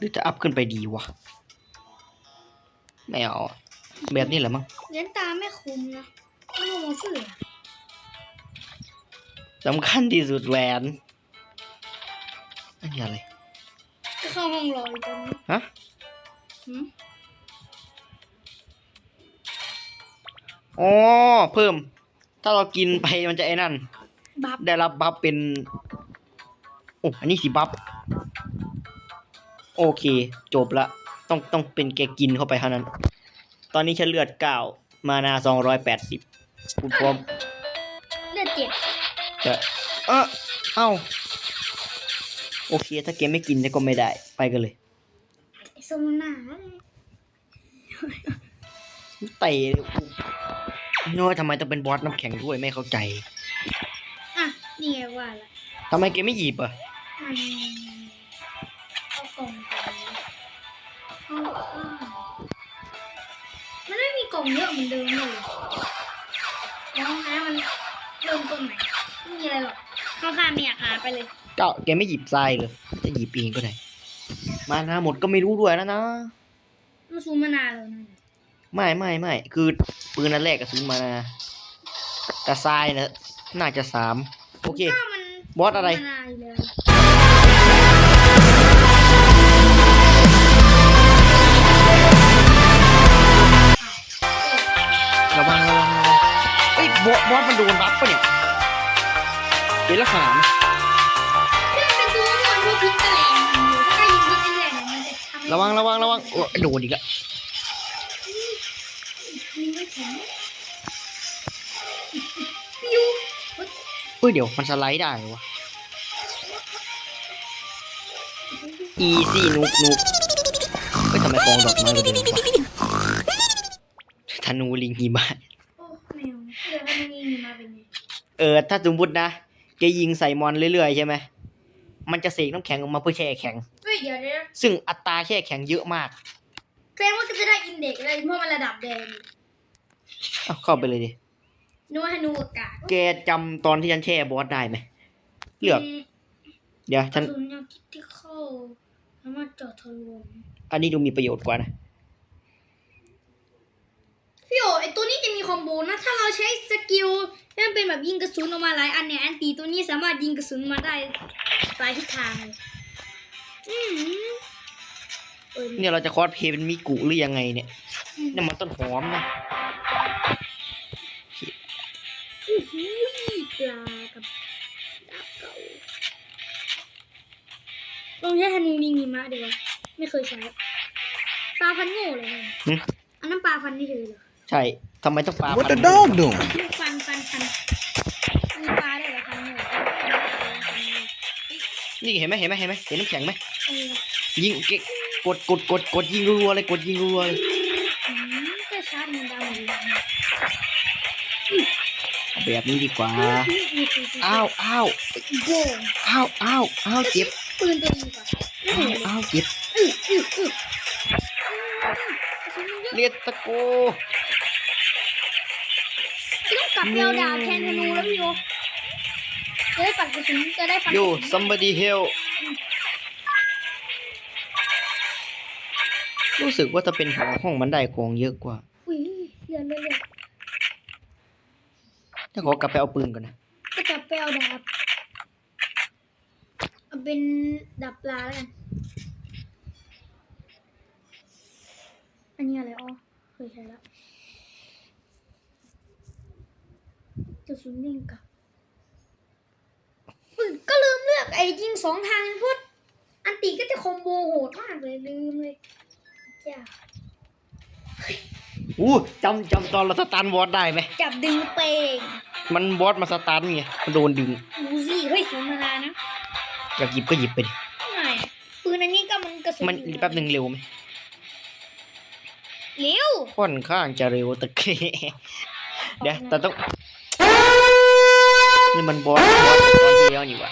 หรือจะอัพขึ้นไปดีวะ ไม่เอาอะแบบนี้แหละมั้งเลี้ยนตาไม่คุ้มนะไม่รู้มาเพื่อสำคัญที่สุดแหวนอันนี้อะไรจะเข้าห้องรออยู่ตอนนี้ฮะหืมอ๋อเพิ่ม ถ้าเรากินไปมันจะไอ้นั่นบับได้รับบัฟเป็น โอ้ อันนี้สิบัฟ โอเค จบละ ต้องต้องเป็นแกกินเข้าไปเท่านั้น ตอนนี้ฉันเลือดเก้ามานาสองร้อยแปดสิบกูพร้อมเลือดเจ็บจะเออเอ้า โอเค ถ้าแกไม่กินก็ไม่ได้ ไปกันเลยไอ้สมนาเลยเตะน้อยทำไมต้องเป็นบอสน้ำแข็งด้วยไม่เข้าใจ อะ นี่ไงว่าละทำไมแกไม่หยิบอะ งเยอะเหมือนเดิมเลยแล้วห้องน้ำมันเริ่มต้นใหม่ไม่มีอะไรหรอกข้างๆมีอาหารไปเลย ก็แกไม่หยิบทรายเลย จะหยิบเองก็ได้ มานาหมดก็ไม่รู้ด้วยนะนะมันซูมมานานแล้วนะไม่ไม่ไม่คือปืนนันแรกกระสุนมานาแต่ทรายนะน่าจะสามโอเคถ้ามันบอสอะไรซูมมานานอยู่แล้ว ระวังระวังระวังเอ้ยบอสบอสมันโดนรับปะเนี่ยเดี๋ยวละสามระวังระวังระวังโอ้โดนอีกแล้เฮ้ยเดี๋ยวมันสไลด์ได้วะอีซี่นุกนุกเฮ้ยทำไมกองดอกไม้นเลย นูลิงหิมะโอ้แมวเดี๋ยวมันมีมาเป็นไงเออ ถ้าสมมตินะแกยิงใส่มอนเรื่อยๆใช่ไหมมันจะเสกน้ำแข็งออกมาเพื่อแช่แข็ง เฮ้ยเดี๋ยวเดี๋ยวซึ่งอัตราแช่แข็งเยอะมากแสดงว่าก็จะได้อินเด็กซ์เลยเพราะมันระดับแดงเอาเข้าไปเลยดินึกว่าธนูอากาศแกจำตอนที่ฉันแช่บอสได้ไหมเลือก มเดี๋ยวกฉัระนสุนยังคิดที่เข้าสามารถเจาะทะลวงอันนี้ดูมีประโยชน์กว่านะ พี่โอไอตัวนี้จะมีคอมโบนะ ถ้าเราใช้สกิลที่มันเป็นแบบยิงกระสุนออกมาหลายอันเนี่ย อันตีตัวนี้สามารถยิงกระสุนมาได้หลายทิศทางเลยอืมเออเนี่ยเราจะคอสเพลย์เป็นมิกุหรือยังไงเนี่ยนี่มันต้นหอมนะอื้อหือปลากับดาบเก่าลองใช้ธนูยิงหิมะดีกว่าไม่เคยใช้ปลาพันโง่เลยนะ หึ อันนั้นปลาพันนี่เลยเหรอ ใช่ทำไมต้องปา What พั the น dog doing? ฟันฟันฟันมีปลาได้เหรอพันโง่นี่เห็นไหมเห็นไหมเห็นไหมเห็นน้ำแข็งไหมเออยิงเกกดกดกดกดยิงรัวๆเลยกดยิงรัวๆเลยอืมก็ชาร์จมันดำอยู่แล้วเอาแบบนี้ดีกว่ามีปืนอ้าวอ้าวโบ่งอ้าวอ้าวอ้าวเจ็บปืนตัวนี้ก่อนไม่อ้าเห็วนเลยอ้าวเจ็บอื้ออื้ออื้อเรียกตะโกต้องก ลับเร็วดาวแทนธนูแล้วพี่โยจะได้ปัดกระสุนจะได้ฟันโย somebody help รู้สึกว่าถ้าเป็นหอห้องมันได้ของเยอะกว่าอุ้ยเลือนเลือนเลือนถ้าขอกลับไปเอาปืนก่อนนะก็จะไปเอาดาบเอาเป็นดาบปลาแล้วกันอันนี้อะไรอ๋อเคยใช้แล้ว กระสุนนิ่งกับอุ๊ยก็ลืมเลือกไอ้ยิงสองทางเพราะอันตีก็จะคอมโบโหดมากเลยลืมเลยจ้าอู้จำจำตอนเราสตันบอสได้ไหมจับดึงเปงมันบอสมาสตันไงมันโดนดึงดูสิเฮ้ยสมนานะอยากหยิบก็หยิบไปดิไม่ปืนอันนี้ก็มันกระสุนมันอยู่ะแป๊บหนึ่งเร็วไหมเร็วค่อนข้างจะเร็วแต่เคเดี๋ยวแต่ต้อง นี่มันบอสบอสตอนที่แล้วนี่หวะ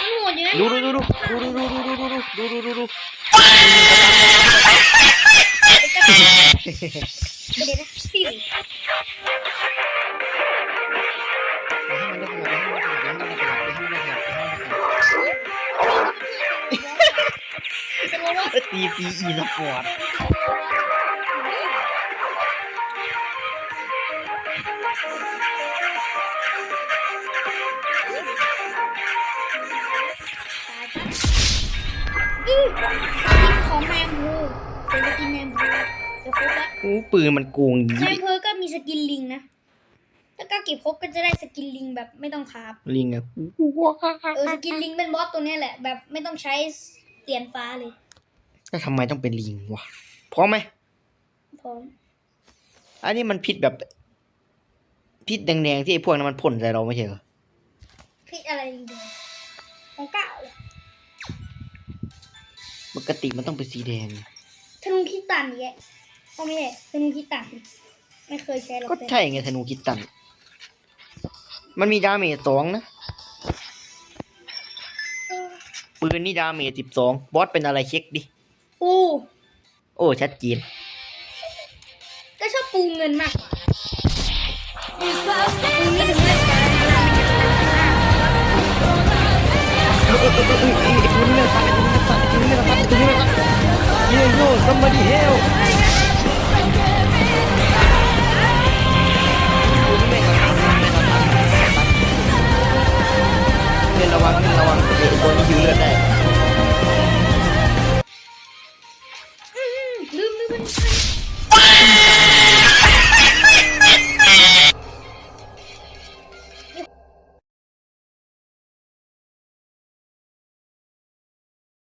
มันโหดอยู่นะดูดูดูดูดูดูดูดูดูดูดูดูดูเดี๋ยวนะพี่ให้มันได้ขยั กินของแมมพูเป็นสกินแมมพูจะครบละโอ้ปืนมันโกงแมยี่มพูก็มีสกินลิงนะแล้วก็เก็บครบก็จะได้สกินลิงแบบไม่ต้องคราบลิงอะเออสกินลิงเป็นบอสตัวเนี้ยแหละ แบบไม่ต้องใช้เหรียญฟ้าเลยแล้วทำไมต้องเป็นลิงวะพร้อมไหมพร้อมอันนี้มันพิษแบบ พิษแดงๆที่ไอ้พวกนั้นมันพ่นใส่เราไม่ใช่เหรอพิษอะไรลิงแดงของเก่าเลยป กติมันต้องเป็นสีแดง ธนูคิดตันแยะก็ไม่ใช่ธนูคิดตัน ไม่เคยใช้หรอกก็แต่ใช่ไงธนูคิดตัน มันมีดาเมจสองนะเออปืนนี่ดาเมจสิบสองบอสเป็นอะไรเช็คดิ ปูโอ้ ชัดเจนก็ชอบปูเงินมากกว่าปูนี่ถึงเล่นกันไอ้ปืนนี่ไม่ตัดไอ้ปืนนี่ไม่ตัดไอ้ปืนนี่ไม่ตัดไอ้ปืนนี่ไม่ตัด เย้โย่ somebody help เล่นระวังเล่นระวังเดี๋ยวนี้ยืนเลือดได้อืมลืมลืมมัน